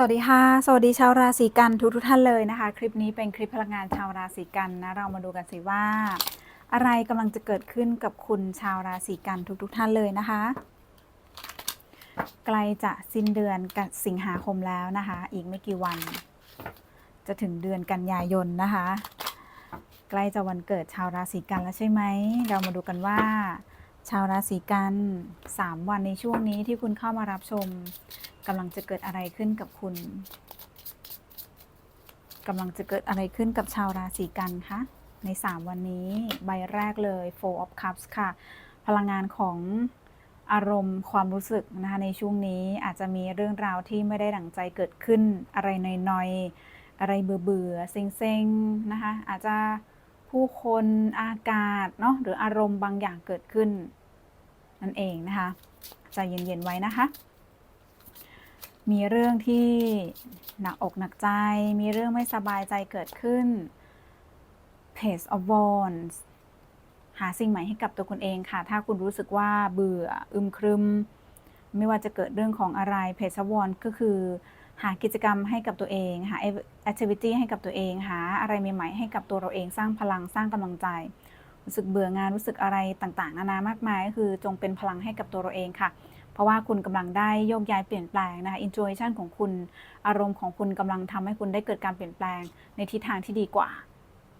สวัสดีค่ะ สวัสดีชาวราศีกันทุกทุกท่านเลยนะคะ คลิปนี้เป็นคลิปพลังงานชาวราศีกันนะ เรามาดูกันสิว่า อะไรกำลังจะเกิดขึ้นกับคุณชาวราศีกันทุกทุกท่านเลยนะคะ ใกล้จะสิ้นเดือนกันสิงหาคมแล้วนะคะ อีกไม่กี่วัน จะถึงเดือนกันยายนนะคะ ใกล้จะวันเกิดชาวราศีกันแล้วใช่ไหม เรามาดูกันว่า ชาวราศีกัน 3 วันในช่วงนี้ที่คุณเข้ามารับชม กำลังจะเกิดอะไรขึ้นกับคุณกำลังจะเกิดอะไรขึ้นกับชาวราศีกันคะใน 3 วันนี้ใบแรกเลย Four of Cups ค่ะ พลังงานของอารมณ์ความรู้สึกนะคะในช่วงนี้อาจจะมีเรื่องราวที่ไม่ได้ดั่งใจเกิดขึ้นอะไรน้อยๆ อะไรเบื่อๆเซ็งๆนะคะอาจจะผู้คนอากาศเนาะหรืออารมณ์บางอย่างเกิดขึ้น นั่นเองนะคะใจเย็นๆไว้นะคะ มีเรื่องที่หนักอกหนักใจ มีเรื่องไม่สบายใจเกิดขึ้น Page of Wands หาสิ่งใหม่ให้กับตัวคุณเองค่ะ ถ้าคุณรู้สึกว่าเบื่ออึมครึม ไม่ว่าจะเกิดเรื่องของอะไร Page of Wands ก็คือ หากิจกรรมให้กับตัวเอง หา activity ให้กับตัวเอง หาอะไรใหม่ๆให้กับตัวเราเอง สร้างพลัง สร้างกำลังใจ รู้สึกเบื่องาน รู้สึกอะไรต่างๆ นานามากมาย ก็คือจงเป็นพลังให้กับตัวเราเองค่ะ เพราะว่าคุณกำลังได้โยกย้ายเปลี่ยนแปลงนะคะ intuition ของคุณอารมณ์ของคุณกำลังทำให้คุณได้เกิดการเปลี่ยนแปลงในทิศทางที่ดีกว่า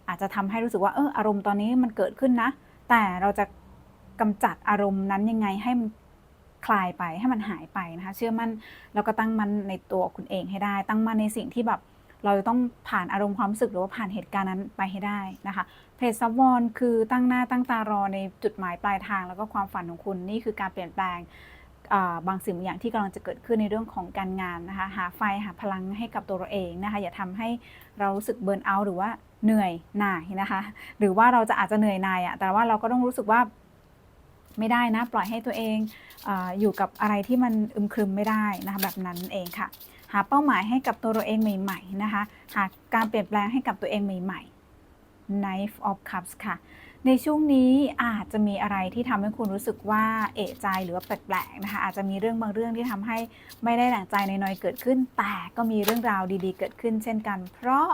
อาจจะทำให้รู้สึกว่าเอออารมณ์ตอนนี้มันเกิดขึ้นนะ แต่เราจะกำจัดอารมณ์นั้นยังไงให้มันคลายไปให้มันหายไปนะคะ เชื่อมั่นแล้วก็ตั้งมั่นในตัวคุณเองให้ได้ ตั้งมั่นในสิ่งที่แบบเราจะต้องผ่านอารมณ์ความรู้สึกหรือว่าผ่านเหตุการณ์นั้นไปให้ได้นะคะ เพจซับวอนคือตั้งหน้าตั้งตารอในจุดหมายปลายทาง แล้วก็ความฝันของคุณนี่คือการเปลี่ยนแปลง บางสิ่งบางอย่างที่กำลังจะเกิดขึ้นในเรื่องของการงานนะคะ หาไฟหาพลังให้กับตัวเราเองนะคะ อย่าทำให้เรารู้สึกเบิร์นเอาหรือว่าเหนื่อยหน่ายนะคะ หรือว่าเราจะอาจจะเหนื่อยหน่ายอะแต่ว่าเราก็ต้องรู้สึกว่าไม่ได้นะ ปล่อยให้ตัวเองออยู่กับอะไรที่มันอึมครึมไม่ได้นะคะแบบนั้นเองค่ะ หาเป้าหมายให้กับตัวเราเองใหม่ๆนะคะ หาการเปลี่ยนแปลงให้กับตัวเองใหม่ๆ Knife of Cups ค่ะ ในช่วงนี้อาจจะมีอะไรที่ทำให้คุณรู้สึกว่าเอะใจหรือว่าแปลกๆนะคะอาจจะมีเรื่องบางเรื่องที่ทำให้ไม่ได้ดั่งใจในน้อยเกิดขึ้น แต่ก็มีเรื่องราวดีๆ เกิดขึ้น เช่นกัน เพราะ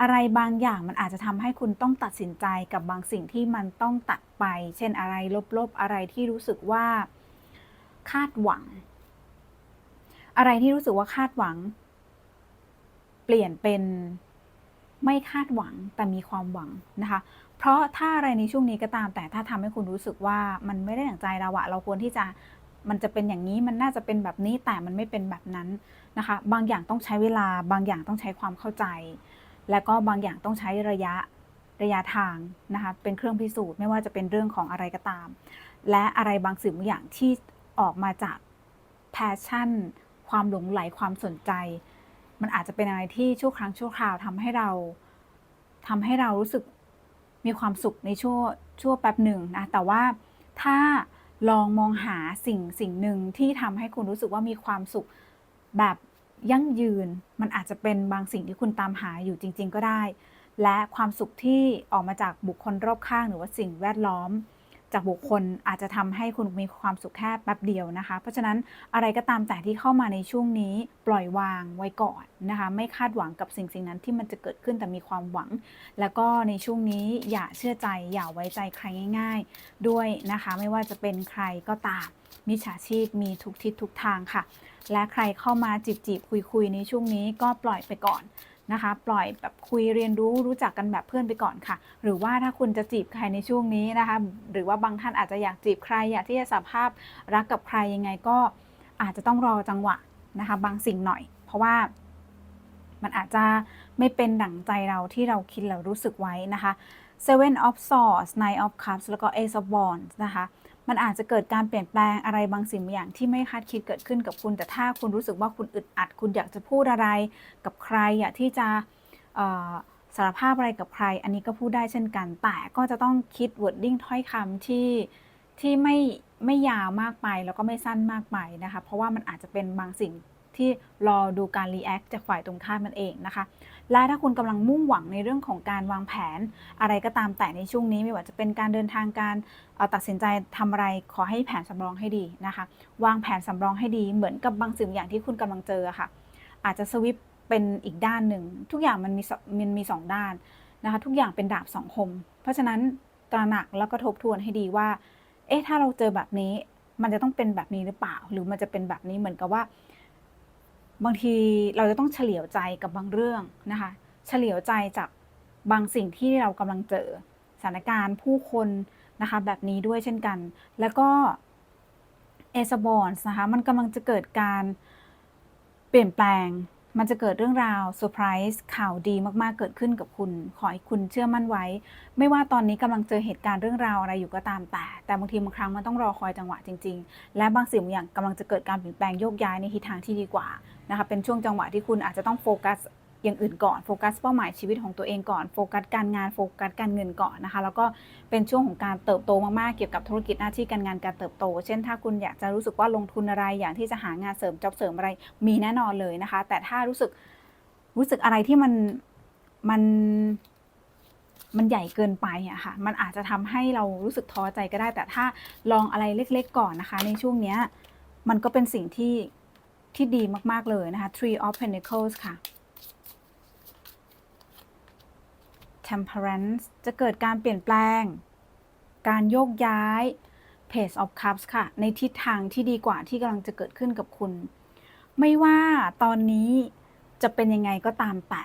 อะไรบางอย่างมันอาจจะทำให้คุณต้องตัดสินใจกับบางสิ่งที่มันต้องตัดไป เช่นอะไรลบๆอะไรที่รู้สึกว่าคาดหวัง อะไรที่รู้สึกว่าคาดหวัง เปลี่ยนเป็น ไม่คาดหวังแต่มีความหวังนะคะ เพราะถ้าอะไรในช่วงนี้ก็ตาม แต่ถ้าทำให้คุณรู้สึกว่ามันไม่ได้อย่างใจเราอะเราควรที่จะมันจะเป็นอย่างนี้มันน่าจะเป็นแบบนี้แต่มันไม่เป็นแบบนั้นนะคะ บางอย่างต้องใช้เวลา บางอย่างต้องใช้ความเข้าใจ และก็บางอย่างต้องใช้ระยะระยะทางนะคะเป็นเครื่องพิสูจน์ไม่ว่าจะเป็นเรื่องของอะไรก็ตาม และอะไรบางสิ่งบางอย่างที่ออกมาจากแพชชั่น ความหลงไหลความสนใจ มันอาจจะเป็นอะไรที่ชั่วครั้งชั่วคราวทำให้เราทำให้เรารู้สึกมีความสุขในชั่วชั่วแป๊บหนึ่งนะแต่ว่าถ้าลองมองหาสิ่งสิ่งหนึ่งที่ทำให้คุณรู้สึกว่ามีความสุขแบบยั่งยืน มันอาจจะเป็นบางสิ่งที่คุณตามหาอยู่จริง ๆ ก็ได้ และความสุขที่ออกมาจากบุคคลรอบข้างหรือว่าสิ่งแวดล้อม จากบุคคลอาจจะทำให้คุณมีความสุขแค่แป๊บเดียวนะคะ เพราะฉะนั้นอะไรก็ตามแต่ที่เข้ามาในช่วงนี้ปล่อยวางไว้ก่อนนะคะ ไม่คาดหวังกับสิ่งสิ่งนั้นที่มันจะเกิดขึ้นแต่มีความหวัง แล้วก็ในช่วงนี้อย่าเชื่อใจอย่าไว้ใจใครง่าย ๆ ด้วยนะคะ ไม่ว่าจะเป็นใครก็ตามมิจฉาชีพมีทุกทิศทุกทางค่ะ และใครเข้ามาจีบจีบคุยคุยในช่วงนี้ก็ปล่อยไปก่อน นะคะ ปล่อยแบบคุยเรียนรู้รู้จักกันแบบเพื่อนไปก่อนค่ะ หรือว่าถ้าคุณจะจีบใครในช่วงนี้นะคะ หรือว่าบางท่านอาจจะอยากจีบใครอยากที่จะสารภาพรักกับใครยังไงก็อาจจะต้องรอจังหวะนะคะ บางสิ่งหน่อย เพราะว่ามันอาจจะไม่เป็นดั่งใจเราที่เราคิดเรารู้สึกไว้นะคะ Seven of Swords Nine of Cups แล้วก็ Ace of Wands นะคะ มันอาจจะเกิดการเปลี่ยนแปลงอะไรบางสิ่งบางอย่างที่ไม่คาดคิดเกิดขึ้นกับคุณ แต่ถ้าคุณรู้สึกว่าคุณอึดอัด คุณอยากจะพูดอะไรกับใครอยากที่จะสารภาพอะไรกับใคร อันนี้ก็พูดได้เช่นกัน แต่ก็จะต้องคิด wording ถ้อยคำที่ที่ไม่ไม่ยาวมากไปแล้วก็ไม่สั้นมากไปนะคะ เพราะว่ามันอาจจะเป็นบางสิ่ง ที่รอดูการ react จากฝ่ายตรงข้ามมันเองนะคะ และถ้าคุณกำลังมุ่งหวังในเรื่องของการวางแผน อะไรก็ตามแต่ในช่วงนี้ไม่ว่าจะเป็นการเดินทางการตัดสินใจทำอะไรขอให้แผนสำรองให้ดีนะคะ วางแผนสำรองให้ดีเหมือนกับบางสิ่งอย่างที่คุณกำลังเจอค่ะ อาจจะสวิปเป็นอีกด้านหนึ่ง ทุกอย่างมันมีมันมีสองด้านนะคะ ทุกอย่างเป็นดาบสองคม เพราะฉะนั้นตระหนักแล้วก็ทบทวนให้ดีว่า เอ๊ะถ้าเราเจอแบบนี้มันจะต้องเป็นแบบนี้หรือเปล่า หรือมันจะเป็นแบบนี้เหมือนกับว่า บางทีเราจะต้องเฉลียวใจกับบางเรื่องนะคะ เฉลียวใจจากบางสิ่งที่เรากำลังเจอสถานการณ์ผู้คนนะคะแบบนี้ด้วยเช่นกัน แล้วก็เอซบอนส์นะคะมันกำลังจะเกิดการเปลี่ยนแปลง มันจะเกิดเรื่องราวเซอร์ไพรส์ข่าวดีมากๆเกิดขึ้นกับคุณ ขอให้คุณเชื่อมั่นไว้ ไม่ว่าตอนนี้กำลังเจอเหตุการณ์เรื่องราวอะไรอยู่ก็ตามแต่ แต่บางทีบางครั้งมันต้องรอคอยจังหวะจริง ๆ และบางสิ่งบางอย่างกำลังจะเกิดการเปลี่ยนแปลงโยกย้ายในทิศทางที่ดีกว่านะคะเป็นช่วงจังหวะที่คุณอาจจะต้องโฟกัส อย่างอื่นก่อนโฟกัสเป้าหมายชีวิตของตัวเองก่อนโฟกัสการงานโฟกัสการเงินก่อนนะคะ แล้วก็เป็นช่วงของการเติบโตมากๆเกี่ยวกับธุรกิจหน้าที่การงานการเติบโต เช่น ถ้าคุณอยากจะรู้สึกว่าลงทุนอะไรอย่างที่จะหางานเสริมจ็อบเสริมอะไรมีแน่นอนเลยนะคะ แต่ถ้ารู้สึกรู้สึกอะไรที่มันมันมันใหญ่เกินไปอะค่ะ มันอาจจะทำให้เรารู้สึกท้อใจก็ได้ แต่ถ้าลองอะไรเล็กๆ ก่อนนะคะ ในช่วงเนี้ยมันก็เป็นสิ่งที่ที่ดีมากๆเลยนะคะ Three of Pentacles ค่ะ Temperance จะเกิดการเปลี่ยนแปลง การโยกย้าย Page of Cups ค่ะ ในทิศทางที่ดีกว่าที่กำลังจะเกิดขึ้นกับคุณ ไม่ว่าตอนนี้จะเป็นยังไงก็ตามแต่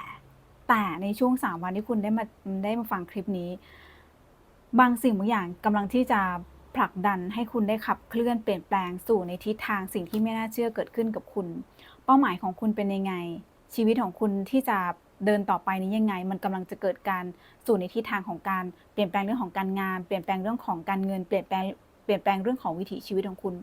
แต่ในช่วง 3 วันที่คุณได้มาได้มาฟังคลิปนี้ บางสิ่งบางอย่างกำลังที่จะผลักดันให้คุณได้ขับเคลื่อนเปลี่ยนแปลงสู่ในทิศทางสิ่งที่ไม่น่าเชื่อเกิดขึ้นกับคุณ เป้าหมายของคุณเป็นยังไง ชีวิตของคุณที่จะ เดินต่อไปนี้ยังไง มันกำลังจะเกิดการสู่ในทิศทางของการเปลี่ยนแปลงเรื่องของการงาน เปลี่ยนแปลงเรื่องของการเงิน เปลี่ยนแปลงเปลี่ยนแปลงเรื่องของวิถีชีวิตของคุณ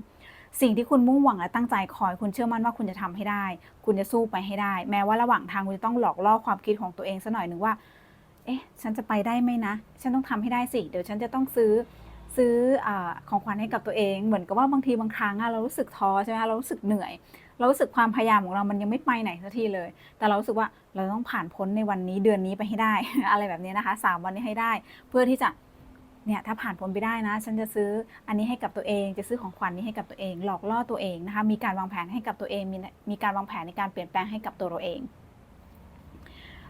สิ่งที่คุณมุ่งหวังและตั้งใจคอย คุณเชื่อมั่นว่าคุณจะทำให้ได้ คุณจะสู้ไปให้ได้ แม้ว่าระหว่างทางคุณจะต้องหลอกล่อความคิดของตัวเองสักหน่อยหนึ่งว่า เอ๊ะ ฉันจะไปได้ไหมนะ ฉันต้องทำให้ได้สิ เดี๋ยวฉันจะต้องซื้อ ซื้ออของขวัญให้กับตัวเอง เหมือนกับว่าบางทีบางครั้งเรารู้สึกท้อใช่ไหมเรารู้สึกเหนื่อย เรารู้สึกความพยายามของเรามันยังไม่ไปไหนสักทีเลย แต่เรารู้สึกว่าเราต้องผ่านพ้นในวันนี้เดือนนี้ไปให้ได้ อะไรแบบนี้นะคะสามวันนี้ให้ได้ เพื่อที่จะเนี่ยถ้าผ่านพ้นไปได้นะ ฉันจะซื้ออันนี้ให้กับตัวเอง จะซื้อของขวัญนี้ให้กับตัวเอง หลอกล่อตัวเองนะคะมีการวางแผนให้กับตัวเองมีมีการวางแผนในการเปลี่ยนแปลงให้กับตัวเราเอง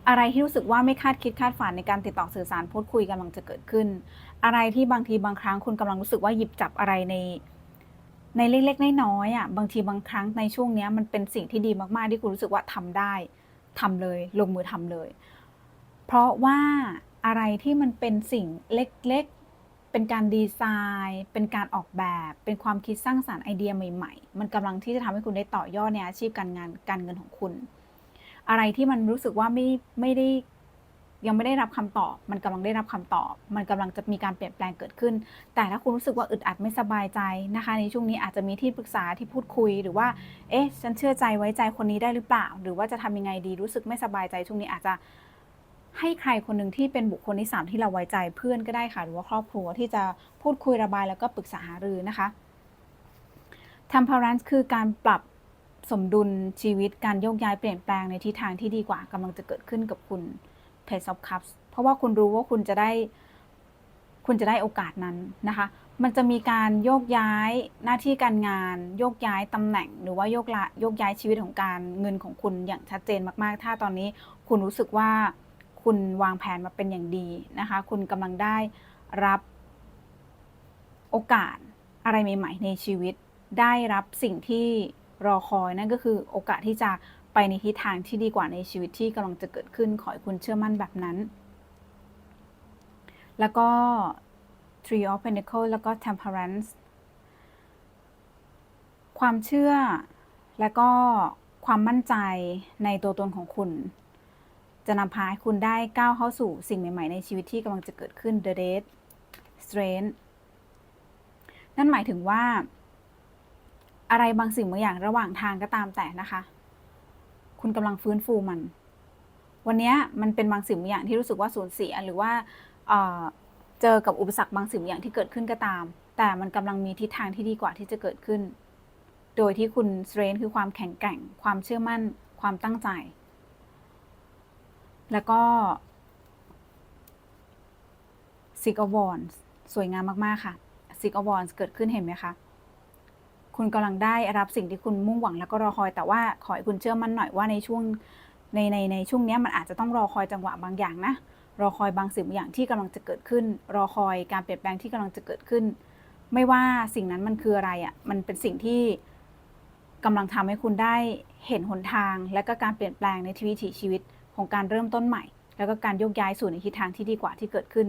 อะไรที่รู้สึกว่าไม่คาดคิดคาดฝันในการติดต่อสื่อสารพูดคุยกำลังจะเกิดขึ้น อะไรที่บางทีบางครั้งคุณกำลังรู้สึกว่าหยิบจับอะไรใน ในเล็กๆน้อยๆอะบางทีบางครั้งในช่วงนี้มันเป็นสิ่งที่ดีมากๆที่คุณรู้สึกว่าทำได้ทำเลยลงมือทำเลย เพราะว่าอะไรที่มันเป็นสิ่งเล็กๆ เป็นการดีไซน์ เป็นการออกแบบ เป็นความคิดสร้างสารรค์ไอเดียใหม่ ๆ มันกำลังที่จะทำให้คุณได้ต่อยอดในอาชีพการงานการเงินของคุณ อะไรที่มันรู้สึกว่าไม่ไม่ได้ยังไม่ได้รับคำตอบ มันกำลังได้รับคำตอบ มันกำลังจะมีการเปลี่ยนแปลงเกิดขึ้น แต่ถ้าคุณรู้สึกว่าอึดอัดไม่สบายใจนะคะ ในช่วงนี้อาจจะมีที่ปรึกษาที่พูดคุยหรือว่า เอ๊ะ ฉันเชื่อใจไว้ใจคนนี้ได้หรือเปล่า หรือว่าจะทำยังไงดี รู้สึกไม่สบายใจ ช่วงนี้อาจจะให้ใครคนหนึ่งที่เป็นบุคคลที่สามที่เราไว้ใจเพื่อนก็ได้ค่ะ หรือว่าครอบครัวที่จะพูดคุยระบายแล้วก็ปรึกษาหารือนะคะ temperance คือการปรับ สมดุลชีวิตการโยกย้ายเปลี่ยนแปลงในทิศทางที่ดีกว่ากำลังจะเกิดขึ้นกับคุณ Page of Cups เพราะว่าคุณรู้ว่าคุณจะได้ คุณจะได้โอกาสนั้นนะคะ มันจะมีการโยกย้ายหน้าที่การงาน โยกย้ายตำแหน่ง หรือว่าโยกละโยกย้ายชีวิตของการเงินของคุณอย่างชัดเจนมาก ๆ ถ้าตอนนี้คุณรู้สึกว่าคุณวางแผนมาเป็นอย่างดีนะคะ คุณกำลังได้รับโอกาสอะไรใหม่ ๆ ในชีวิต ได้รับสิ่งที่ รอคอยนั่นก็คือโอกาสที่จะไปในทิศทางที่ดีกว่าในชีวิตที่กำลังจะเกิดขึ้นขอให้คุณเชื่อมั่นแบบนั้น แล้วก็ Three of Pentacles แล้วก็ Temperance ความเชื่อและก็ความมั่นใจในตัวตนของคุณ จะนำพาให้คุณได้ก้าวเข้าสู่สิ่งใหม่ ๆ ในชีวิตที่กำลังจะเกิดขึ้น The Dead Strength นั่นหมายถึงว่า อะไรบางสิ่งบางอย่างระหว่างทางก็ตามแต่นะคะ คุณกำลังฟื้นฟูมัน วันนี้มันเป็นบางสิ่งบางอย่างที่รู้สึกว่าสูญเสียหรือว่าเจอกับอุปสรรคบางสิ่งบางอย่างที่เกิดขึ้นก็ตาม แต่มันกำลังมีทิศทางที่ดีกว่าที่จะเกิดขึ้น โดยที่คุณสเตรนคือความแข็งแกร่ง ความเชื่อมั่น ความตั้งใจ แล้วก็ Six of Wands สวยงามมาก ๆ ค่ะ Six of Wands เกิดขึ้นเห็นไหมคะ คุณกำลังได้รับสิ่งที่คุณมุ่งหวังแล้วก็รอคอย แต่ว่าขอให้คุณเชื่อมั่นหน่อยว่าในช่วงในในในช่วงนี้มันอาจจะต้องรอคอยจังหวะบางอย่างนะ รอคอยบางสิ่งบางอย่างที่กำลังจะเกิดขึ้น รอคอยการเปลี่ยนแปลงที่กำลังจะเกิดขึ้น ไม่ว่าสิ่งนั้นมันคืออะไรอะ่ะ มันเป็นสิ่งที่กำลังทำให้คุณได้เห็นหนทาง และก็การเปลี่ยนแปลงในชีวิตชีวิตของการเริ่มต้นใหม่ แล้วก็การโยกย้ายสู่ในทิศทางที่ดีกว่าที่เกิดขึ้น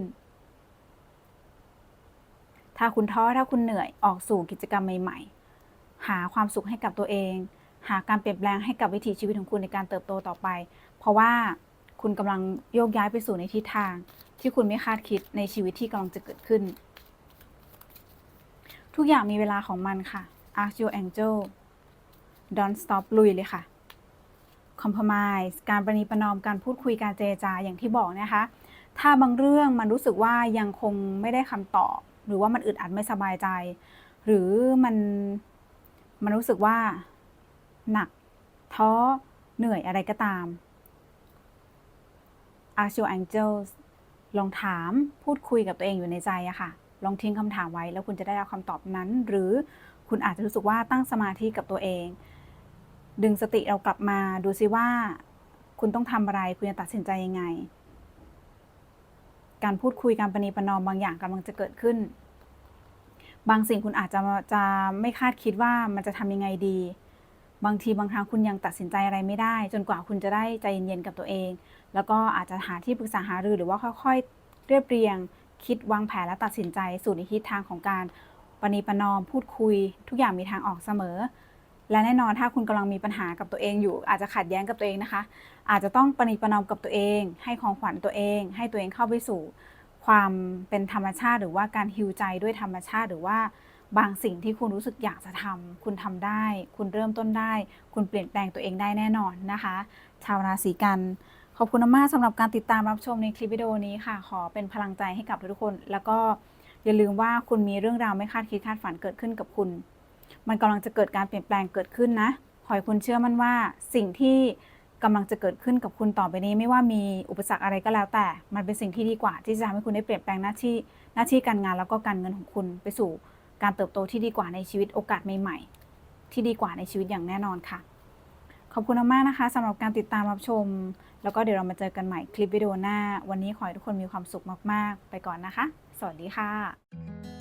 ถ้าคุณท้อถ้าคุณเหนื่อยออกสู่กิจกรรมใหม่ๆ หาความสุขให้กับตัวเอง หาการเปลี่ยนแปลงให้กับวิถีชีวิตของคุณในการเติบโตต่อไป เพราะว่าคุณกำลังโยกย้ายไปสู่ในทิศทาง ที่คุณไม่คาดคิดในชีวิตที่กำลังจะเกิดขึ้น ทุกอย่างมีเวลาของมันค่ะ ask your angel don't stop ลุยเลยค่ะ compromise การประนีประนอมการพูดคุยการเจรจาอย่างที่บอกนะคะ ถ้าบางเรื่องมันรู้สึกว่ายังคงไม่ได้คำตอบ หรือว่ามันอึดอัดไม่สบายใจ หรือมัน มันรู้สึกว่า หนัก ท้อ เหนื่อยอะไรก็ตาม ask your angels ลองถามพูดคุยกับตัวเองอยู่ในใจอะค่ะ ลองทิ้งคำถามไว้แล้วคุณจะได้รับคำตอบนั้น หรือคุณอาจจะรู้สึกว่าตั้งสมาธิกับตัวเอง ดึงสติเรากลับมาดูซิว่า คุณต้องทำอะไรคุณจะตัดสินใจยังไง การพูดคุยการประนีประนอมบางอย่างกำลังจะเกิดขึ้น บางสิ่งคุณอาจจะจะไม่คาดคิดว่ามันจะทำยังไงดี บางทีบางครั้งคุณยังตัดสินใจอะไรไม่ได้ จนกว่าคุณจะได้ใจเย็นๆกับตัวเอง แล้วก็อาจจะหาที่ปรึกษาหารือหรือว่าค่อยๆ เรียบเรียง คิดวางแผนและตัดสินใจสู่ในทิศทางของการปณีประนอมพูดคุย ทุกอย่างมีทางออกเสมอ และแน่นอนถ้าคุณกำลังมีปัญหากับตัวเองอยู่ อาจจะขัดแย้งกับตัวเองนะคะ อาจจะต้องปณีประนอมกับตัวเอง ให้ของขวัญตัวเอง ให้ตัวเองเข้าไปสู่ ความเป็นธรรมชาติ หรือว่าการฮิวใจด้วยธรรมชาติ หรือว่าบางสิ่งที่คุณรู้สึกอยากจะทำคุณทำได้ คุณเริ่มต้นได้ คุณเปลี่ยนแปลงตัวเองได้แน่นอนนะคะ ชาวราศีกัน ขอบคุณมากสำหรับการติดตามรับชมในคลิปวิดีโอนี้ค่ะ ขอเป็นพลังใจให้กับทุกคน แล้วก็อย่าลืมว่าคุณมีเรื่องราวไม่คาดคิดคาดฝันเกิดขึ้นกับคุณ มันกำลังจะเกิดการเปลี่ยนแปลงเกิดขึ้นนะขอให้คุณเชื่อมั่นว่าสิ่งที่ กำลังจะเกิดขึ้นกับคุณต่อไปนี้ ไม่ว่ามีอุปสรรคอะไรก็แล้วแต่ มันเป็นสิ่งที่ดีกว่า ที่จะทำให้คุณได้เปลี่ยนแปลงหน้าที่หน้าที่การงานแล้วก็การเงินของคุณไปสู่การเติบโตที่ดีกว่าในชีวิตโอกาสใหม่ ๆ ที่ดีกว่าในชีวิตอย่างแน่นอนค่ะ ขอบคุณมากนะคะสำหรับการติดตามรับชม แล้วก็เดี๋ยวเรามาเจอกันใหม่คลิปวิดีโอหน้า วันนี้ขอให้ทุกคนมีความสุขมากๆ ไปก่อนนะคะ สวัสดีค่ะ